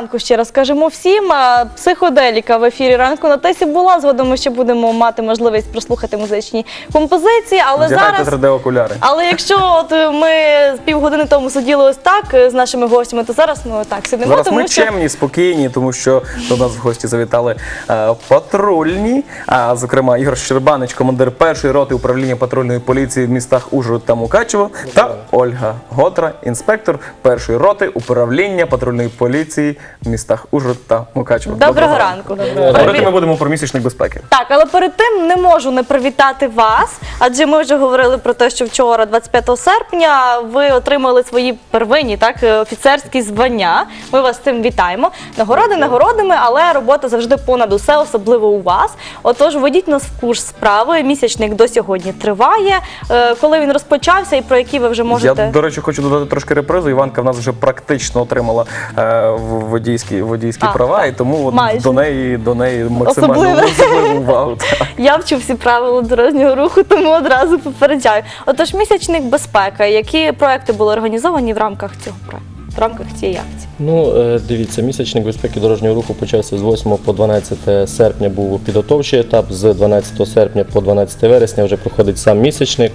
ранку ще раз кажемо всім. Психоделіка в ефірі ранку на тесі була. Згодом ми ще будемо мати можливість прослухати музичні композиції. Але Вдягайте зараз 3D-окуляри. але якщо от ми з півгодини тому сиділи ось так е, з нашими гостями, то зараз ми отак сидимо, Зараз тому ми що чемні, спокійні, тому що до нас в гості завітали е, патрульні. А зокрема, Ігор Щербанич, командир першої роти управління патрульної поліції в містах Ужгород та Мукачево, та Ольга Готра, інспектор першої роти управління патрульної поліції містах Ужгород та Мукачево. доброго ранку. Говорити ми будемо про місячник безпеки. Так, але перед тим не можу не привітати вас, адже ми вже говорили про те, що вчора, 25 серпня, ви отримали свої первинні так е, офіцерські звання. Ми вас з цим вітаємо. Нагороди нагородами, але робота завжди понад усе, особливо у вас. Отож, введіть нас в курс справи. Місячник до сьогодні триває. Е, Коли він розпочався і про які ви вже можете Я, до речі, хочу додати трошки репризу. Іванка в нас вже практично отримала е, в- водійські, водійські А, права, так. і тому от Майже. до неї, до неї максимально особливу увагу. Так. Я вчу всі правила дорожнього руху, тому одразу попереджаю. Отож, місячник безпека. Які проекти були організовані в рамках цього проекту? В рамках цієї акції? Ну, е, дивіться, місячник безпеки дорожнього руху почався з 8 по 12 серпня був підготовчий етап. З 12 серпня по 12 вересня вже проходить сам місячник.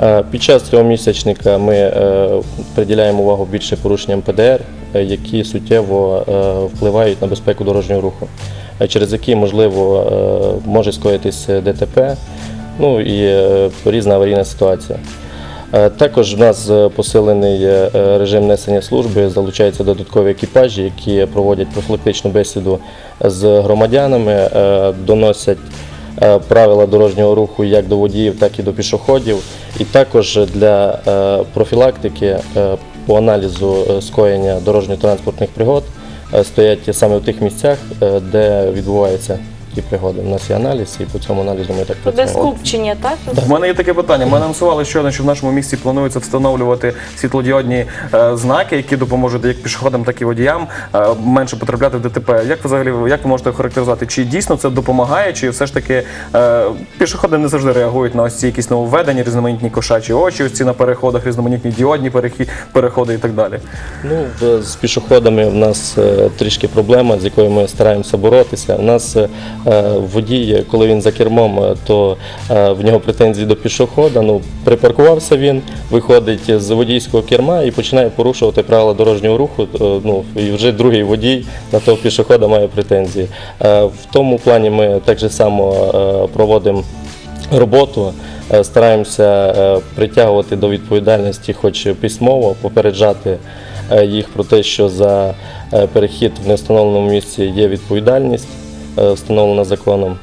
Е, Під час цього місячника ми е, приділяємо увагу більше порушенням ПДР, які суттєво е, впливають на безпеку дорожнього руху, е, через які можливо е, може скоїтись ДТП, ну і е, різна аварійна ситуація. Е, Також в нас е, посилений е, режим несення служби, залучаються додаткові екіпажі, які проводять профілактичну бесіду з громадянами, е, доносять е, правила дорожнього руху як до водіїв, так і до пішоходів. І також для е, профілактики е, по аналізу е, скоєння дорожньо-транспортних пригод е, стоять саме в тих місцях, е, де відбуваються ті пригоди. У нас є аналіз, і по цьому аналізу ми так Де працюємо. скупчення, так? У мене є таке питання. Ми анонсували щойно, що в нашому місті планується встановлювати світлодіодні е, знаки, які допоможуть як пішоходам, так і водіям е, менше потрапляти в ДТП. Як ви взагалі як ви можете охарактеризувати? Чи дійсно це допомагає, чи все ж таки е, пішоходи не завжди реагують на ось ці якісь нововведення, різноманітні кошачі очі, ось ці на переходах, різноманітні діодні перехи- переходи і так далі. Ну, в- з пішоходами в нас е, трішки проблема, з якою ми стараємося боротися. У нас е, водій, коли він за кермом, е, то е, в нього претензії до пішохода. Ну, припаркувався він, виходить з водійського керма і починає порушувати правила дорожнього руху. е, Ну, і вже другий водій на того пішохода має претензії. Е, В тому плані ми так же само е, проводимо роботу. Е, Стараємося е, притягувати до відповідальності, хоч письмово, попереджати е, їх про те, що за е, перехід в невстановленому місці є відповідальність, е, встановлена законом.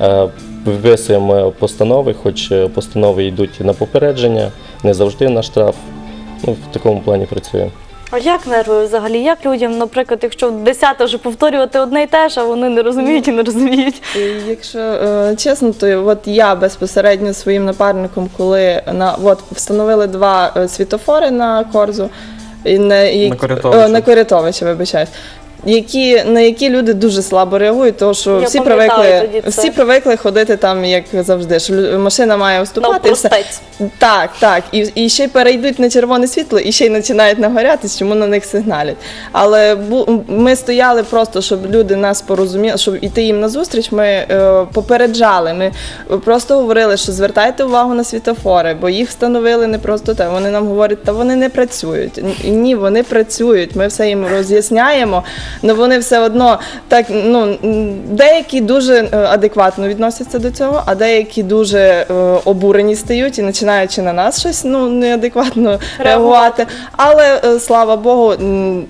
Е, Виписуємо постанови, хоч е, постанови йдуть на попередження, не завжди на штраф. Ну, в такому плані працюємо. А як нерви взагалі? Як людям, наприклад, якщо десяте вже повторювати одне і те ж, а вони не розуміють і не розуміють? Якщо е, чесно, то от я безпосередньо своїм напарником, коли на от встановили два е, світофори на корзу і на. О, на Корятовича, вибачаюсь. Які, на які люди дуже слабо реагують, тому що Я всі привикли, тоді це. всі привикли ходити там, як завжди, що лю- машина має вступати. і все. Навпростець. Так, так. І, і ще й перейдуть на червоне світло, і ще й починають нагорятись, чому на них сигналять. Але бу, ми стояли просто, щоб люди нас порозуміли, щоб іти їм на зустріч. Ми е, попереджали. Ми просто говорили, що звертайте увагу на світофори, бо їх встановили не просто те. Вони нам говорять, та вони не працюють. Н- Ні, вони працюють. Ми все їм роз'ясняємо. Але вони все одно так. Ну деякі дуже е, адекватно відносяться до цього, а деякі дуже е, обурені стають і починаючи на нас щось ну неадекватно реагувати. Але е, слава Богу,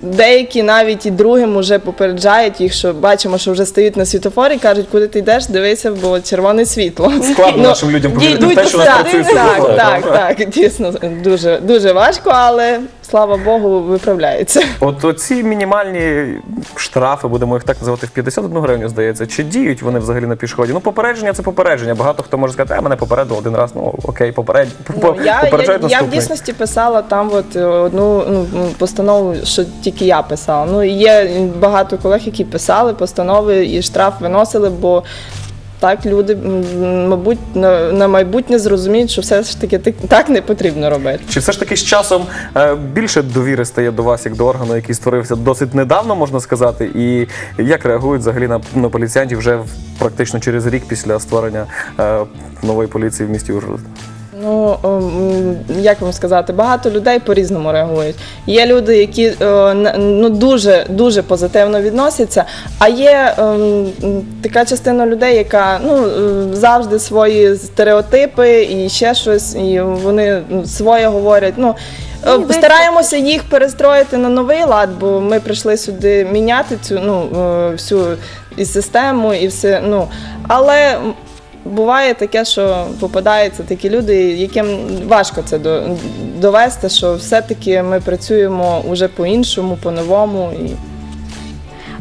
деякі навіть і другим уже попереджають їх, що бачимо, що вже стають на світофорі, кажуть, куди ти йдеш, дивися, бо червоне світло. Складно Ну, нашим людям повірити в те, що у нас так, працює так, так, так, дійсно дуже дуже важко, але слава Богу, виправляється. От оці мінімальні штрафи, будемо їх так називати, в 51 гривню, здається. Чи діють вони взагалі на пішоході? Ну, попередження це попередження. Багато хто може сказати, а мене попередили один раз. Ну окей, попередь. Ну, я, я, попереджають я в дійсності писала там от е, одну ну, постанову, що тільки я писала. Ну є багато колег, які писали постанови і штраф виносили, бо так люди, мабуть, на, майбутнє зрозуміють, що все ж таки так- не потрібно робити. Чи все ж таки з часом е, більше довіри стає до вас як до органу, який створився досить недавно, можна сказати, і як реагують взагалі на, на поліціянтів вже практично через рік після створення е, нової поліції в місті Ужгород? Ну ем, як вам сказати, багато людей по-різному реагують. Є люди, які е, ну дуже дуже позитивно відносяться. А є ем, така частина людей, яка ну е, завжди свої стереотипи і ще щось, і вони своє говорять. Ну е, стараємося їх перестроїти на новий лад, бо ми прийшли сюди міняти цю ну е, всю і систему, і все. Ну але Буває таке, що попадаються такі люди, яким важко це до- довести, що все-таки ми працюємо уже по-іншому, по-новому. І...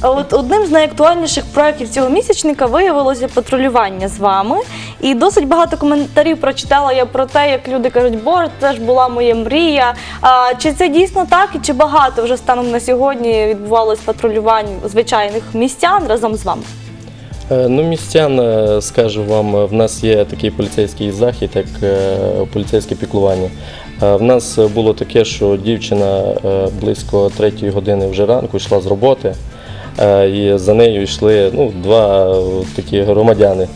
От одним з найактуальніших проєктів цього місячника виявилося патрулювання з вами. І досить багато коментарів прочитала я про те, як люди кажуть, боже, це ж була моя мрія. А, чи це дійсно так, і чи багато вже станом на сьогодні відбувалось патрулювань звичайних містян разом з вами? Е, Ну, містян, е, скажу вам, е, в нас є такий поліцейський захід, як поліцейське піклування. В нас було таке, що дівчина близько третьої години вже ранку йшла з роботи, і за нею йшли ну, два такі громадяни.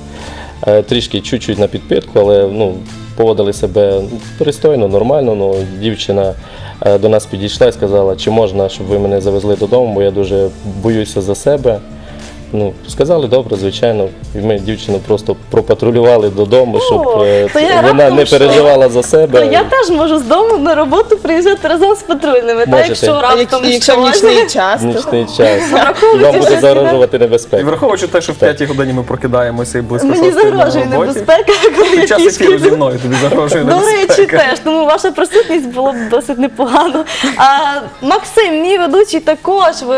Трішки чуть-чуть на підпитку, але ну, поводили себе пристойно, нормально. Ну, дівчина до нас підійшла і сказала, чи можна, щоб ви мене завезли додому, бо я дуже боюся за себе. Ну, сказали добре, звичайно. І ми дівчину просто пропатрулювали додому, щоб е, то я вона раптом не що? переживала за себе. То я теж можу з дому на роботу приїжджати разом з патрульними, та Можете. якщо А як- раптом якщо в щось. нічний час, то Нічний час. Враховуючи, І вам буде що загрожувати І небезпека. враховуючи те, що в п'ятій годині ми прокидаємося і близько Мені шостої на загрожує роботі, небезпека, коли Під час ефіру зі мною тобі загрожує До речі, теж, тому ваша присутність було б досить непогано. А Максим, мій ведучий, також ви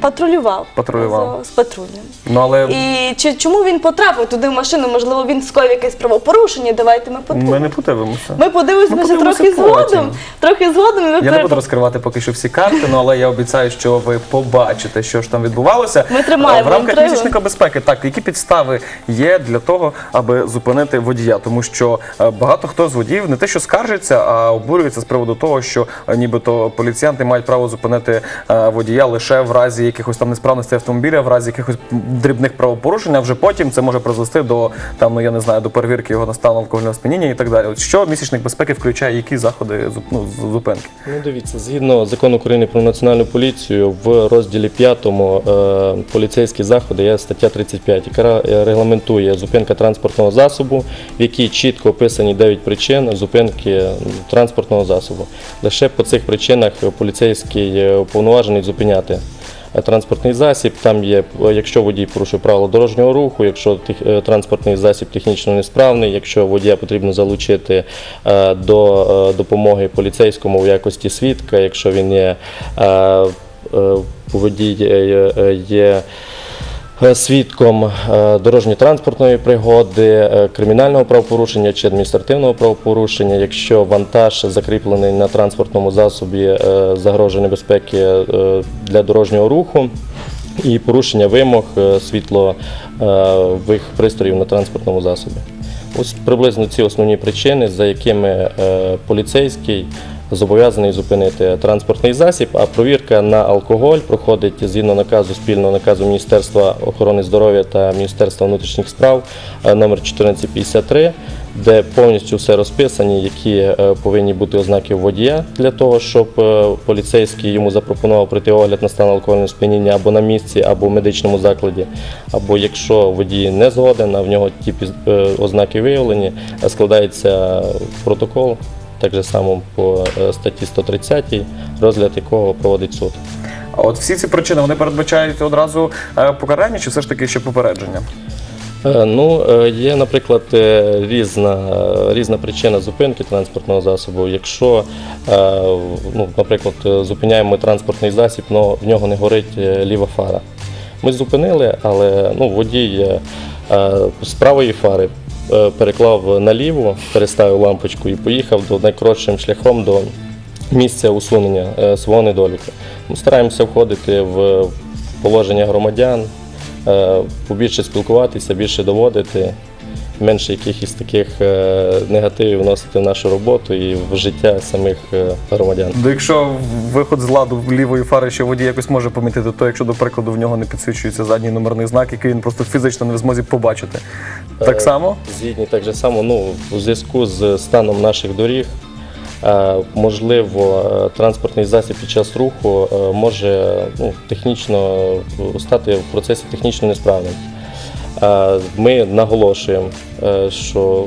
патрулював. Патрулював. з, з патрульним. Ну але І чи чому він потрапив туди в машину? Можливо, він скоїв якесь правопорушення. Давайте ми подивимося. ми не подивимося. Ми подивимося Ми подивимося трохи потім. згодом. Трохи згодом і ви Я не буду розкривати поки що всі карти, ну але я обіцяю, що ви побачите, що ж там відбувалося. Ми тримаємо в рамках місячника безпеки. Так, які підстави є для того, аби зупинити водія? Тому що е, багато хто з водіїв не те, що скаржиться, а обурюється з приводу того, що е, нібито поліціянти мають право зупинити е, водія лише в разі якихось там несправностей автомобіля, в разі якихось дрібних правопорушень, а вже потім це може призвести до там, ну я не знаю, до перевірки його на стан алкогольного сп'яніння і так далі. Що місячник безпеки включає, які заходи ну, зупинки? Ну, дивіться, згідно закону України про національну поліцію, в розділі 5 е, поліцейські заходи є стаття 35, яка регламентує зупинка транспортного засобу, в якій чітко описані 9 причин зупинки транспортного засобу. Лише по цих причинах поліцейський е, уповноважений зупиняти. Е, Транспортний засіб, там є, е, якщо водій порушує правила дорожнього руху, якщо тех- е, транспортний засіб технічно несправний, якщо водія потрібно залучити до допомоги поліцейському в якості свідка, якщо він є водій є свідком е, дорожньо-транспортної пригоди, е, кримінального правопорушення чи адміністративного правопорушення, якщо вантаж закріплений на транспортному засобі е, загрожує небезпеки е, для дорожнього руху. І порушення вимог е, світлових пристроїв на транспортному засобі. Ось приблизно ці основні причини, за якими е, поліцейський зобов'язаний зупинити транспортний засіб, а провірка на алкоголь проходить згідно наказу спільного наказу Міністерства охорони здоров'я та Міністерства внутрішніх справ е, номер 1453, де повністю все розписані, які е, повинні бути ознаки водія для того, щоб е, поліцейський йому запропонував пройти огляд на стан алкогольного сп'яніння або на місці, або в медичному закладі. Або якщо водій не згоден, а в нього ті ознаки виявлені, складається протокол, так же само по е, статті 130, розгляд якого проводить суд. А от всі ці причини вони передбачають одразу е, покарання, чи все ж таки ще попередження? Е, Ну, є, наприклад, різна, різна причина зупинки транспортного засобу. Якщо, ну, наприклад, зупиняємо ми транспортний засіб, але в нього не горить ліва фара. Ми зупинили, але ну, водій з правої фари переклав наліво, переставив лампочку і поїхав до найкоротшим шляхом до місця усунення е, свого недоліку. Ми стараємося входити в положення громадян, е, побільше спілкуватися, більше доводити, менше якихось таких е, негативів вносити в нашу роботу і в життя самих е, громадян. Ну, Якщо виход з ладу лівої фари, що водій якось може помітити, то якщо, до прикладу, в нього не підсвічується задній номерний знак, який він просто фізично не в змозі побачити. Так Е, само? Згідні так же само, ну, у зв'язку з станом наших доріг, можливо, транспортний засіб під час руху може ну, технічно стати в процесі технічно несправним. Ми наголошуємо, е, що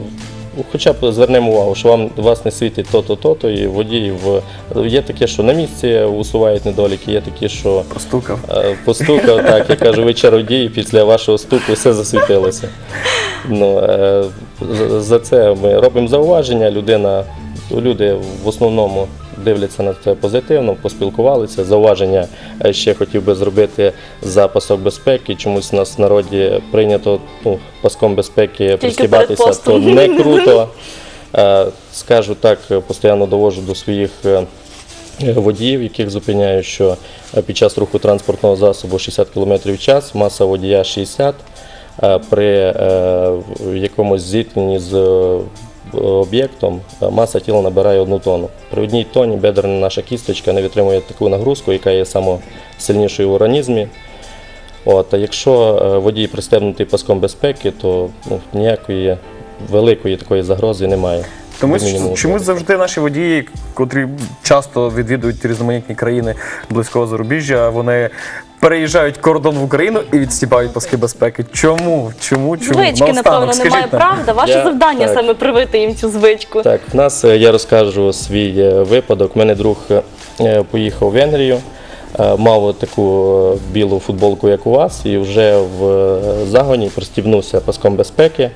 ну, хоча б звернемо увагу, що вам вас не світить то-то, то-то, і водій в є таке, що на місці усувають недоліки, є такі, що Простукав. Е, Постукав, так, я кажу, ви чародій, після вашого стуку все засвітилося. Ну, е, за це ми робимо зауваження. Людина, люди в основному дивляться на це позитивно, поспілкувалися. Зауваження е, ще хотів би зробити за пасок безпеки. Чомусь у нас в народі прийнято ну, паском безпеки пристібатися, то не круто. Е, Скажу так, е, постійно довожу до своїх водіїв, яких зупиняю, що під час руху транспортного засобу 60 км в час, маса водія 60, е, при якомусь зіткненні з об'єктом е, маса тіла набирає одну тонну. При одній тоні бедерна наша кісточка не витримує таку нагрузку, яка є найсильнішою в організмі. От, а якщо е, водій пристебнутий паском безпеки, то ну, ніякої великої такої загрози немає. Тому чомусь завжди наші водії, котрі часто відвідують різноманітні країни близького зарубіжжя, вони переїжджають кордон в Україну і відстібають паски безпеки. Чому? Чому? Чому? Звички, напевно, немає правда. Ваше Я- завдання так. саме привити їм цю звичку. Так, в нас е, я розкажу свій е, випадок. У мене друг е, поїхав в Венгрію, е, мав таку е, білу футболку, як у вас, і вже в е, загоні пристібнувся паском безпеки.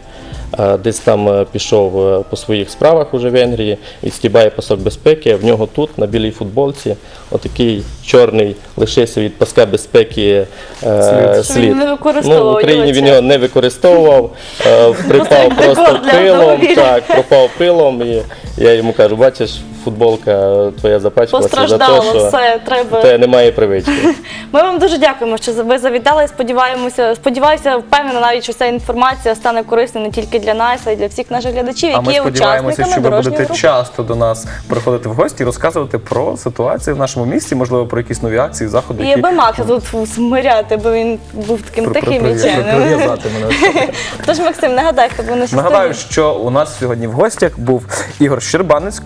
Десь там е, пішов е, по своїх справах уже в Венгрії, відстібає пасок безпеки. В нього тут, на білій футболці, отакий чорний лишився від паска безпеки е, Слід. Він не Ну, в Україні він його не використовував, е, припав просто пилом, так, пропав пилом. І я йому кажу, бачиш, футболка твоя запачкалася за те, Постраждало, що все, треба. тебе немає привички. Ми вам дуже дякуємо, що ви завітали. Сподіваємося, сподіваюся, впевнена навіть, що ця інформація стане корисною не тільки для нас, а й для всіх наших глядачів, А які ми є сподіваємося, що ви будете руху. часто до нас приходити в гості і розказувати про ситуацію в нашому місті, можливо, про якісь нові акції, заходи. І які- аби тут смиряти, бо він був таким тихим при- і мене. Тож, Максим, нагадай, хто був на Нагадаю, що у нас сьогодні в гостях був Ігор Щербанець,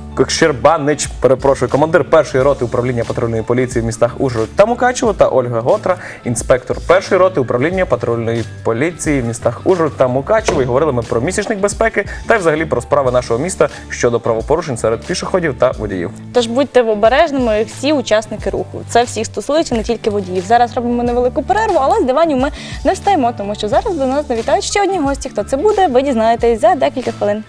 Щербанич, перепрошую, командир першої роти управління патрульної поліції в містах Ужгород та Мукачево, та Ольга Готра, інспектор першої роти управління патрульної поліції в містах Ужгород та Мукачево. І говорили ми про місячник безпеки та й взагалі про справи нашого міста щодо правопорушень серед пішоходів та водіїв. Тож будьте обережними всі учасники руху. Це всіх стосується не тільки водіїв. Зараз робимо невелику перерву, але з диванів ми не встаємо, тому що зараз до нас завітають ще одні гості. Хто це буде, ви дізнаєтесь за декілька хвилин.